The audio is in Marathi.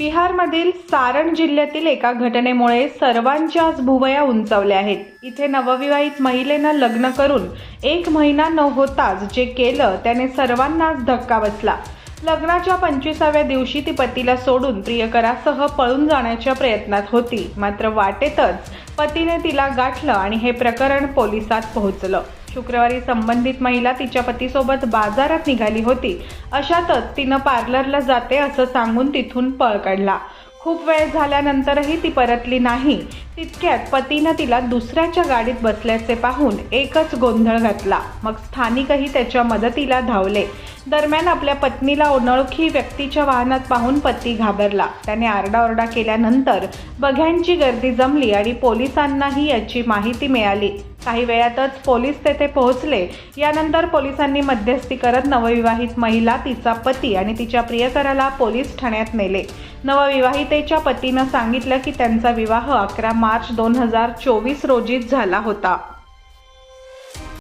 बिहारमधील सारण जिल्ह्यातील एका घटनेमुळे सर्वांच्याच भुवया उंचावल्या आहेत. इथे नवविवाहित महिलेनं लग्न करून एक महिना न होताच जे केलं त्याने सर्वांनाच धक्का बसला. लग्नाच्या पंचवीसाव्या दिवशी ती पतीला सोडून प्रियकरासह पळून जाण्याच्या प्रयत्नात होती. मात्र वाटेतच पतीने तिला गाठलं आणि हे प्रकरण पोलिसात पोहोचलं. शुक्रवारी संबंधित महिला तिच्या पतीसोबत बाजारात निघाली होती. अशातच तिनं पार्लरला जाते असं सांगून तिथून पळ काढला. खूप वेळ झाल्यानंतरही ती परतली नाही. तितक्यात पतीनं तिला दुसऱ्याच्या गाडीत बसल्याचे पाहून एकच गोंधळ घातला. मग स्थानिकही त्याच्या मदतीला धावले. दरम्यान आपल्या पत्नीला अनोळखी व्यक्तीच्या वाहनात पाहून पती घाबरला. त्याने आरडाओरडा केल्यानंतर बघ्यांची गर्दी जमली आणि पोलिसांनाही याची माहिती मिळाली. काही वेळातच पोलीस तेथे पोहोचले. यानंतर पोलिसांनी मध्यस्थी करत नवविवाहित महिला तिचा पती आणि तिच्या प्रियकराला पोलीस ठाण्यात नेले. नवविवाहितेच्या पतीनं सांगितलं की त्यांचा विवाह अकरा मार्च दोन हजार चोवीस रोजीच झाला होता.